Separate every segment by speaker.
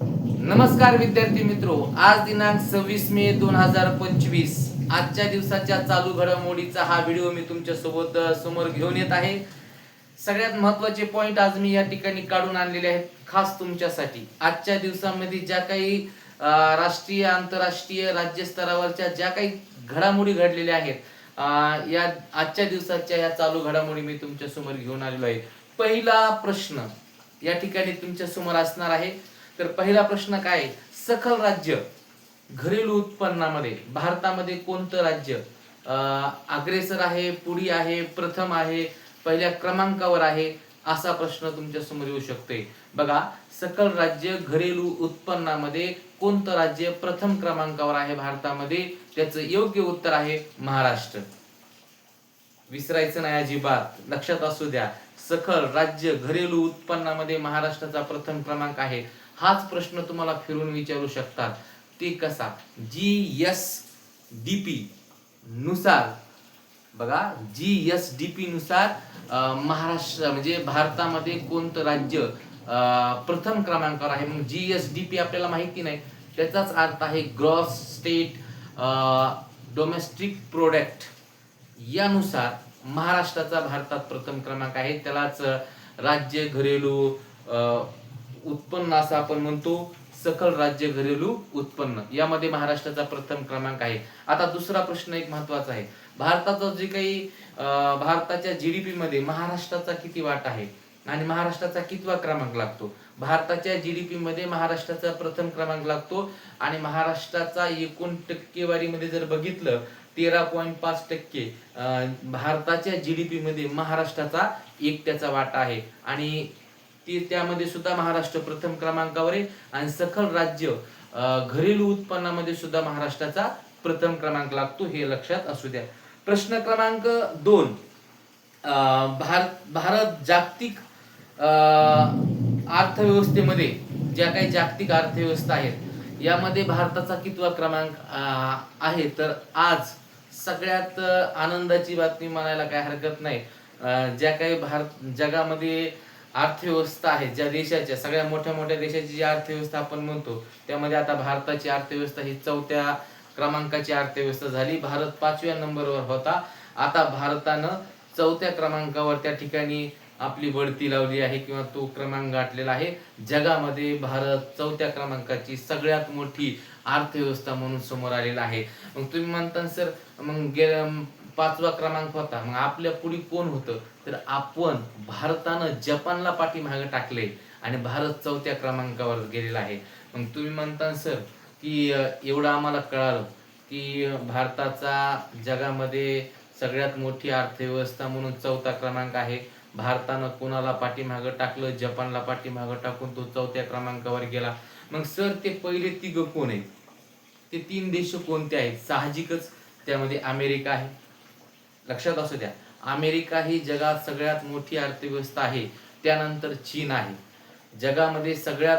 Speaker 1: नमस्कार विद्यार्थी मित्रो. आज दिनांक सव्वीस मे दोन हजार पंचवीस. आजच्या दिवसाच्या चालू घडामोडीचा हा व्हिडिओ मी तुमच्यासोबत समोर घेऊन येत आहे. सगळ्यात महत्त्वाचे पॉइंट आज मी या ठिकाणी काढून आणलेले आहेत खास तुमच्यासाठी. आजच्या दिवसामध्ये ज्या काही राष्ट्रीय आंतरराष्ट्रीय राज्य स्तरावरच्या ज्या काही घडामोडी घडलेल्या आहेत या आजच्या दिवसाच्या या चालू घडामोडी मी तुमच्यासमोर घेऊन आलेलो आहे. पहिला प्रश्न या ठिकाणी तुमच्यासमोर असणार आहे. तर पहिला प्रश्न काय? सखल राज्य घरेलू उत्पन्नामध्ये भारतामध्ये कोणतं राज्य? अग्रेसर आहे पुढी आहे प्रथम आहे पहिल्या क्रमांकावर आहे असा प्रश्न तुमच्यासमोर येऊ शकते. बघा सकल राज्य घरेलू उत्पन्नामध्ये कोणतं राज्य प्रथम क्रमांकावर आहे भारतामध्ये? त्याचं योग्य उत्तर आहे महाराष्ट्र. विसरायचं नाही अजिबात. लक्षात असू द्या. सकल राज्य घरेलू उत्पन्नामध्ये महाराष्ट्राचा प्रथम क्रमांक आहे. हाच प्रश्न तुम्हाला फिरून विचारू शकतात. ते कसा? जी एस डी पी नुसार बघा जी एस डी पी नुसार महाराष्ट्र म्हणजे भारतामध्ये कोणतं राज्य प्रथम क्रमांकावर आहे? मग जी एस डी पी आपल्याला माहिती नाही. त्याचाच अर्थ आहे ग्रॉस स्टेट डोमेस्टिक प्रोडक्ट. यानुसार महाराष्ट्राचा भारतात प्रथम क्रमांक आहे. त्यालाच राज्य घरेलू उत्पन्न असं आपण म्हणतो सकल राज्य घरेलू उत्पन्न. यामध्ये महाराष्ट्राचा प्रथम क्रमांक आहे. आता दुसरा प्रश्न एक महत्त्वाचा आहे. भारताचा जे काही भारताच्या जीडीपी मध्ये महाराष्ट्राचा किती वाटा आहे? आणि महाराष्ट्राचा कितवा क्रमांक लागतो? भारताच्या जीडीपी मध्ये महाराष्ट्राचा प्रथम क्रमांक लागतो आणि महाराष्ट्राचा एकूण टक्केवारीमध्ये जर बघितलं तेरा पॉईंट पाच टक्के भारताच्या जीडीपी मध्ये महाराष्ट्राचा एकट्याचा वाटा आहे. आणि ती त्यामध्ये सुद्धा महाराष्ट्र प्रथम क्रमांकावर आहे. आणि सखल राज्य घरेलू उत्पन्नामध्ये सुद्धा महाराष्ट्राचा प्रथम क्रमांक लागतो हे लक्षात असू द्या. प्रश्न क्रमांक दोन भारत भारत जागतिक अर्थव्यवस्थेमध्ये ज्या काही जागतिक अर्थव्यवस्था आहेत यामध्ये भारताचा कितवा क्रमांक आहे? तर आज सगळ्यात आनंदाची बातमी म्हणायला काय हरकत नाही. ज्या काही भारत जगामध्ये अर्थव्यवस्था आहे ज्या देशाच्या सगळ्या मोठ्या मोठ्या देशाची जी अर्थव्यवस्था आपण म्हणतो त्यामध्ये आता भारताची अर्थव्यवस्था ही चौथ्या क्रमांकाची अर्थव्यवस्था झाली. भारत पाचव्या नंबरवर होता. आता भारतानं चौथ्या क्रमांकावर त्या ठिकाणी आपली वळती लावली आहे किंवा तो क्रमांक गाठलेला आहे. जगामध्ये भारत चौथ्या क्रमांकाची सगळ्यात मोठी अर्थव्यवस्था म्हणून समोर आलेला आहे. मग तुम्ही म्हणता सर मग गेल्या पाचवा क्रमांक होता. मग आपल्या पुढे कोण होतं? तर आपण भारतानं जपानला पाठीमागे टाकले आणि भारत चौथ्या क्रमांकावर गेलेला आहे. मग तुम्ही म्हणता सर की एवढं आम्हाला कळालं की भारताचा जगामध्ये सगळ्यात मोठी अर्थव्यवस्था म्हणून चौथा क्रमांक आहे. भारतानं कोणाला पाठीमागं टाकलं? जपानला पाठीमागं टाकून तो चौथ्या क्रमांकावर गेला. मग सर ते पहिले तिघ कोण आहेत? ते तीन देश कोणते आहेत? साहजिकच त्यामध्ये अमेरिका आहे. लक्षात असू द्या. अमेरिका ही जगात सगळ्यात मोठी अर्थव्यवस्था आहे. त्यानंतर चीन आहे. जगामध्ये सगळ्यात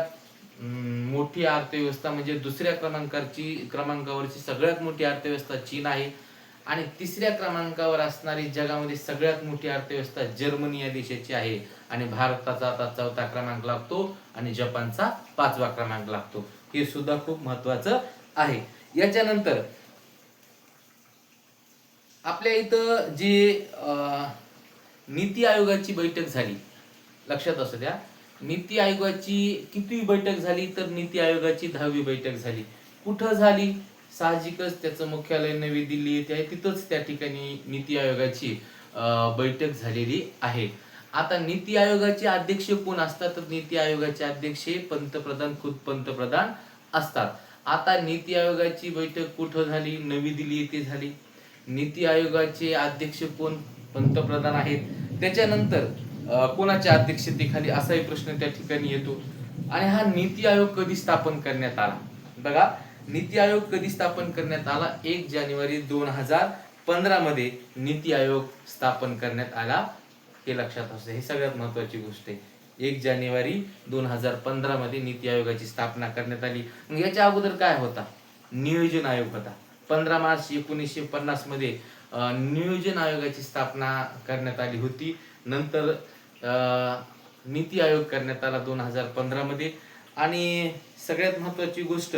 Speaker 1: मोठी अर्थव्यवस्था म्हणजे दुसऱ्या क्रमांकाची क्रमांकावरची सगळ्यात मोठी अर्थव्यवस्था चीन आहे. आणि तिसऱ्या क्रमांकावर असणारी जगामध्ये सगळ्यात मोठी अर्थव्यवस्था जर्मनी या देशाची आहे. आणि भारताचा आता चौथा क्रमांक लागतो आणि जपानचा पाचवा क्रमांक लागतो. हे सुद्धा खूप महत्वाचं आहे. याच्यानंतर आपल्या इथं जे नीती आयोगाची बैठक झाली लक्षात असू द्या. नीती आयोगाची कितवी बैठक झाली तर नीती आयोगाची दहावी बैठक झाली. कुठं झाली? साहजिकच त्याचं मुख्यालय नवी दिल्ली येथे आहे तिथंच त्या ठिकाणी नीती आयोगाची बैठक झालेली आहे. आता नीती आयोगाचे अध्यक्ष कोण असतात? तर नीती आयोगाचे अध्यक्ष हे पंतप्रधान खुद पंतप्रधान असतात. आता नीती आयोगाची बैठक कुठं झाली? नवी दिल्ली येथे झाली. नीती आयोगाचे अध्यक्ष कोण? पंतप्रधान आहेत. त्याच्यानंतर कोणाच्या अध्यक्षतेखाली असाही प्रश्न त्या ठिकाणी येतो? आणि हा नीती आयोग कधी स्थापन करण्यात आला? बघा नीती आयोग कधी स्थापन करण्यात आला? एक जानेवारी दोन हजार पंधरा मध्ये नीती आयोग स्थापन करण्यात आला. हे लक्षात असतं. हे सगळ्यात महत्वाची गोष्ट आहे. एक जानेवारी दोन हजार पंधरा मध्ये नीती आयोगाची स्थापना करण्यात आली. मग याच्या अगोदर काय होता? नियोजन आयोग होता. पंधरा मार्च एकोणीसशे पन्नासमध्ये नियोजन आयोगाची स्थापना करण्यात आली होती. नंतर नीती आयोग करण्यात आला दोन हजार पंधरा मध्ये. आणि सगळ्यात महत्त्वाची गोष्ट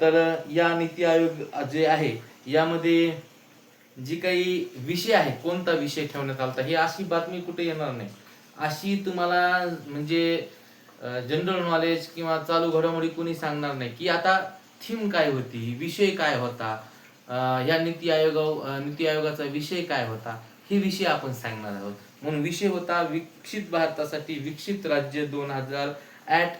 Speaker 1: तर या नीती आयोग जे आहे यामध्ये जी काही विषय आहे कोणता विषय ठेवण्यात आला होता ही अशी बातमी कुठे येणार नाही. अशी तुम्हाला म्हणजे जनरल नॉलेज किंवा चालू घडामोडी कोणी सांगणार नाही. की आता थीम काय होती? विषय काय होता? या नीती आयोग नीती आयोगाचा विषय काय होता? हे विषय आपण सांगणार आहोत. म्हणून विषय होता विकसित भारतासाठी विकसित राज्य दोन हजार ऍट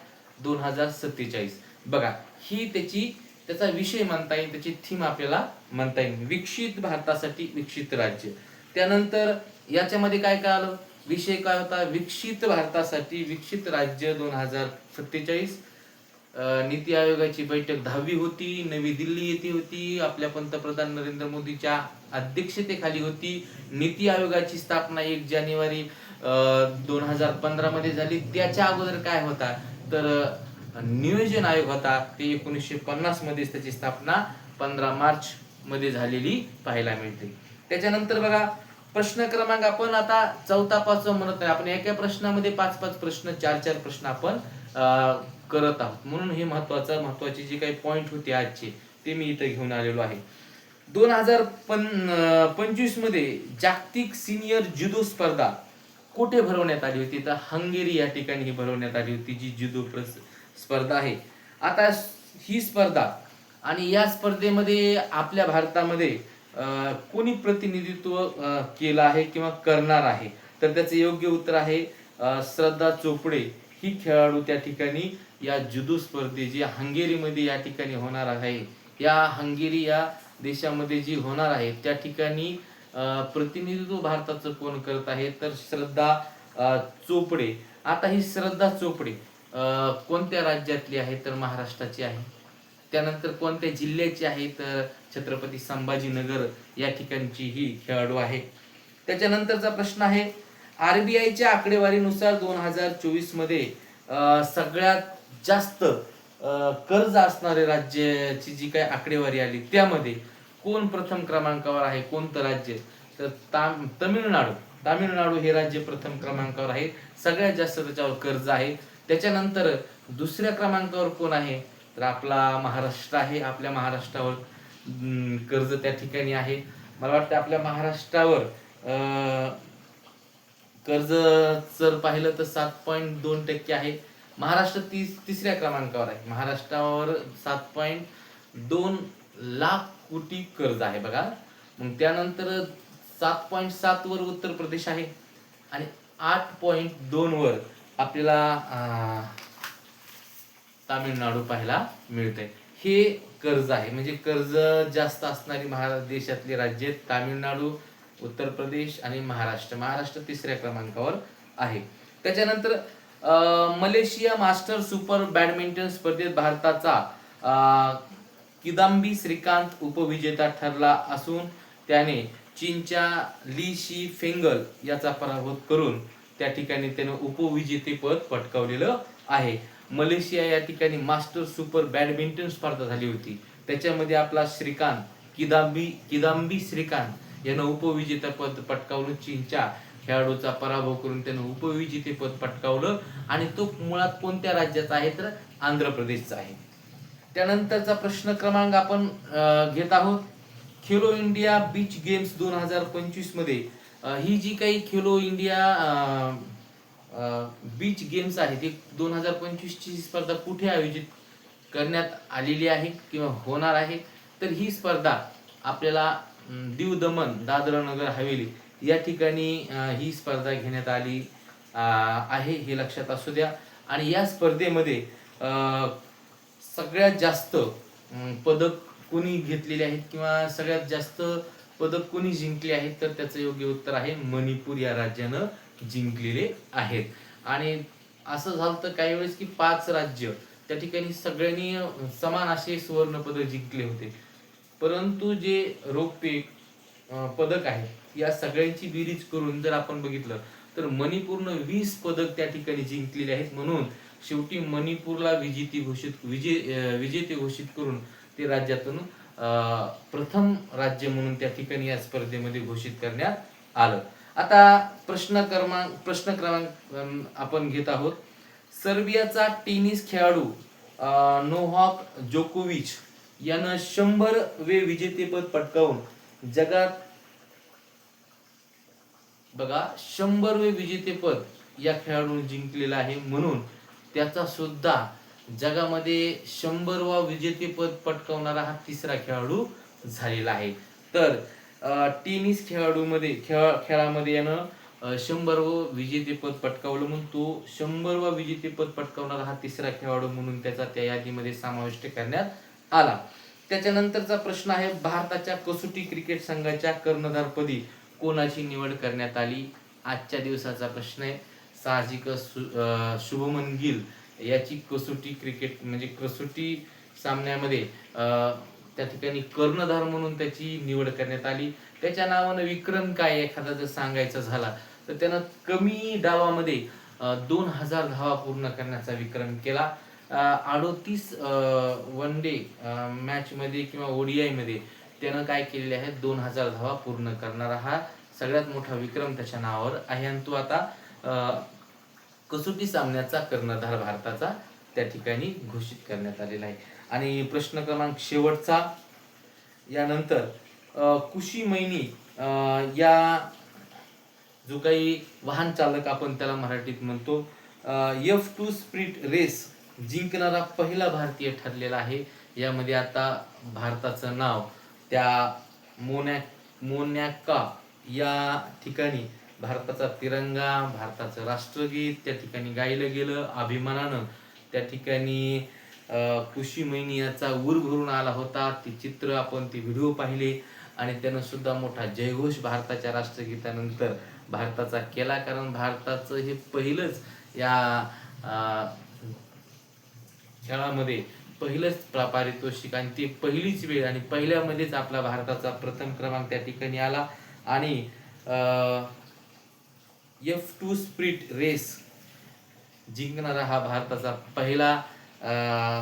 Speaker 1: दोन हजार सत्तेचाळीस. बघा ही त्याची त्याचा विषय म्हणता येईल त्याची थीम आपल्याला म्हणता येईल. विकसित भारतासाठी विकसित राज्य. त्यानंतर याच्यामध्ये काय काय आलं? विषय काय होता? विकसित भारतासाठी विकसित राज्य दोन हजार सत्तेचाळीस. नीती आयोगाची बैठक दहावी होती नवी दिल्ली येथे होती आपल्या पंतप्रधान नरेंद्र मोदीच्या अध्यक्षतेखाली होती. नीती आयोगाची स्थापना एक जानेवारी दोन हजार पंधरा मध्ये झाली. त्याच्या अगोदर काय होता? तर नियोजन आयोग होता. ते एकोणीसशे पन्नासमध्ये त्याची स्थापना पंधरा मार्च मध्ये झालेली पाहायला मिळते. त्याच्यानंतर बघा प्रश्न क्रमांक आपण आता चौथा पाचवा म्हणत नाही. आपण एका प्रश्नामध्ये पाच पाच प्रश्न चार चार प्रश्न आपण करत आहोत. म्हणून हे महत्वाचं महत्वाची जे काही पॉईंट होते आजचे ते मी इथं घेऊन आलेलो आहे. दोन हजार पन पंचवीसमध्ये जागतिक सिनियर जुदो स्पर्धा कुठे भरवण्यात आली होती? तर हंगेरी या ठिकाणी ही भरवण्यात आली होती जी जुदो प्रस- स्पर्धा आहे. आता ही स्पर्धा आणि या स्पर्धेमध्ये आपल्या भारतामध्ये कोणी प्रतिनिधित्व केलं आहे किंवा करणार आहे? तर त्याचं योग्य उत्तर आहे श्रद्धा चोपडे. ही खेळाडू त्या ठिकाणी या जुदू स्पर्धे जी हंगेरीमध्ये या ठिकाणी होणार आहे या हंगेरी या देशामध्ये जी होणार आहे त्या ठिकाणी प्रतिनिधित्व भारताचं कोण करत आहे? तर श्रद्धा चोपडे. आता ही श्रद्धा चोपडे कोणत्या राज्यातली आहे? तर महाराष्ट्राची आहे. त्यानंतर कोणत्या जिल्ह्याची आहे? तर छत्रपती संभाजीनगर या ठिकाणची ही खेळाडू आहे. त्याच्यानंतरचा प्रश्न आहे आरबीआयच्या आकडेवारीनुसार दोन हजार चोवीसमध्ये सगळ्यात जास्त कर्ज असणारे राज्याची जी काही आकडेवारी आली त्यामध्ये कोण प्रथम क्रमांकावर आहे कोणतं राज्य? तर ताम तमिळनाडू. तामिळनाडू हे राज्य प्रथम क्रमांकावर आहे. सगळ्यात जास्त त्याच्यावर कर्ज आहे. त्याच्यानंतर दुसऱ्या क्रमांकावर कोण आहे? तर आपला महाराष्ट्र आहे. आपल्या महाराष्ट्रावर कर्ज त्या ठिकाणी आहे. मला वाटतं आपल्या महाराष्ट्रावर अं, कर्ज जर पाहिलं तर सात पॉईंट दोन टक्के आहे. महाराष्ट्र तीस तिसऱ्या क्रमांकावर आहे. महाराष्ट्रावर सात पॉईंट दोन लाख कोटी कर्ज आहे बघा. मग त्यानंतर सात पॉईंट सात वर उत्तर प्रदेश आहे आणि आठ पॉईंट दोन वर आपल्याला तामिळनाडू पाहायला मिळते हे कर्ज आहे. म्हणजे कर्ज जास्त असणारी महाराष्ट्र देशातली राज्य आहेत. तामिळनाडू उत्तर प्रदेश आणि महाराष्ट्र. महाराष्ट्र तिसऱ्या क्रमांकावर आहे. त्याच्यानंतर मलेशिया मास्टर सुपर बॅडमिंटन स्पर्धेत भारताचा किदांबी श्रीकांत उपविजेता ठरला असून त्याने चीनच्या ली शी फेंगल याचा पराभव करून त्या ठिकाणी त्याने उपविजेतेपद पटकावलेलं आहे. मलेशिया या ठिकाणी मास्टर सुपर बॅडमिंटन स्पर्धा झाली होती. त्याच्यामध्ये आपला श्रीकांत किदांबी किदांबी श्रीकांत यानं उपविजेतेपद पटकावलं चीनच्या खेळाडूचा पराभव करून त्यानं उपविजेतेपद पटकावलं. आणि तो मुळात कोणत्या राज्याचा आहे तर आंध्र प्रदेशचा आहे. त्यानंतरचा प्रश्न क्रमांक आपण घेत आहोत. खेलो इंडिया बीच गेम्स दोन हजार पंचवीसमध्ये ही जी काही खेलो इंडिया बीच गेम्स आहे ती दोन हजार पंचवीसची स्पर्धा कुठे आयोजित करण्यात आलेली आहे किंवा होणार आहे? तर ही स्पर्धा आपल्याला दीव दमन दादरा नगर हवेली या ठिकाणी ही स्पर्धा घेण्यात आली आहे हे लक्षात असू द्या. आणि या स्पर्धेमध्ये सगळ्यात जास्त पदक कोणी घेतलेले आहेत किंवा सगळ्यात जास्त पदक कोणी जिंकले आहेत तर त्याचं योग्य उत्तर आहे मणिपूर या राज्यानं जिंकलेले आहेत. आणि असं झालं तर काही वेळेस की पाच राज्य त्या ठिकाणी सगळ्यांनी समान असे सुवर्ण पदक जिंकले होते. परंतु जे रोपपीक पदक आहे या सगळ्यांची बेरीज करून जर आपण बघितलं तर मणिपूरनं वीस पदक त्या ठिकाणी जिंकलेले आहेत. म्हणून शेवटी मणिपूरला विजेती घोषित विजे विजेते घोषित करून ते राज्यातून प्रथम राज्य म्हणून त्या ठिकाणी या स्पर्धेमध्ये घोषित करण्यात आलं. आता प्रश्न क्रमांक प्रश्न क्रमांक आपण घेत आहोत. सर्बियाचा टेनिस खेळाडू नोहॉक जोकोविच यानं शंभर वे विजेतेपद पटकावून जगात बघा शंभर वे विजेतेपद या खेळाडूने जिंकलेलं आहे म्हणून त्याचा सुद्धा जगामध्ये शंभर वा विजेतेपद पटकावणारा हा तिसरा खेळाडू झालेला आहे. तर टेनिस खेळाडूमध्ये खेळा खेळामध्ये यानं शंभर व विजेतेपद पटकावलं म्हणून तो शंभर व विजेतेपद पटकावणारा हा तिसरा खेळाडू म्हणून त्याचा त्या यादीमध्ये समाविष्ट करण्यात आला. त्याच्यानंतरचा प्रश्न आहे भारताच्या कसोटी क्रिकेट संघाच्या कर्णधारपदी कोणाची निवड करण्यात आली? आजच्या दिवसाचा प्रश्न आहे. साहजिकच सु- शुभमन गिल याची कसोटी क्रिकेट म्हणजे कसोटी सामन्यामध्ये त्या ठिकाणी कर्णधार म्हणून त्याची निवड करण्यात आली. त्याच्या नावानं विक्रम काय एखादा जर सांगायचा झाला तर त्यानं कमी डावामध्ये दोन हजार धावा पूर्ण करण्याचा विक्रम केला. अडोतीस वन डे मॅच मध्ये किंवा ओडीआयमध्ये त्यानं काय केलेले आहे दोन हजार धावा पूर्ण करणारा हा सगळ्यात मोठा विक्रम त्याच्या नावावर आहे. आणि तो आता कसोटी सामन्याचा कर्णधार भारताचा त्या ठिकाणी घोषित करण्यात आलेला आहे. आणि प्रश्न क्रमांक शेवटचा यानंतर कुशी मैनी या जो काही वाहन चालक आपण त्याला मराठीत म्हणतो एफ टू स्प्रिट रेस जिंकणारा पहिला भारतीय ठरलेला आहे. यामध्ये आता भारताचं नाव त्या मोनॅ मोनॅका या ठिकाणी भारताचा तिरंगा भारताचं राष्ट्रगीत त्या ठिकाणी गायलं गेलं अभिमानानं त्या ठिकाणी कृषी खुशी मैनी याचा उर भरून आला होता. ती चित्र आपण ते व्हिडिओ पाहिले आणि त्यानं सुद्धा मोठा जयघोष भारताच्या राष्ट्रगीतानंतर भारताचा केला. कारण भारताचं हे पहिलंच या खेळामध्ये पहिलंच पारितोषिक आणि ती पहिलीच वेळ आणि पहिल्यामध्येच आपला भारताचा प्रथम क्रमांक त्या ठिकाणी आला. आणि एफ टू स्प्रिट रेस जिंकणारा हा भारताचा पहिला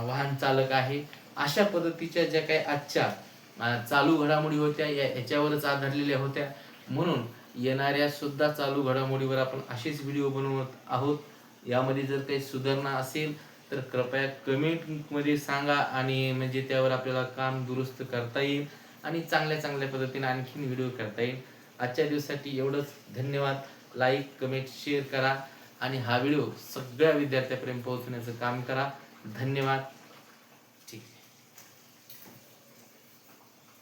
Speaker 1: वाहन चालक आहे. अशा पद्धतीच्या ज्या काही आजच्या चालू घडामोडी होत्या या याच्यावरच आधारलेल्या होत्या. म्हणून येणाऱ्या सुद्धा चालू घडामोडीवर आपण असेच व्हिडिओ बनवत आहोत. यामध्ये जर काही सुधारणा असेल तर कृपया कमेंटमध्ये सांगा आणि म्हणजे त्यावर आपल्याला काम दुरुस्त करता येईल आणि चांगल्या चांगल्या पद्धतीने आणखीन व्हिडिओ करता येईल. आजच्या दिवसासाठी एवढंच. धन्यवाद. लाईक कमेंट शेअर करा आणि हा व्हिडिओ सगळ्या विद्यार्थ्यापर्यंत पोहोचण्याचं काम करा. धन्यवाद.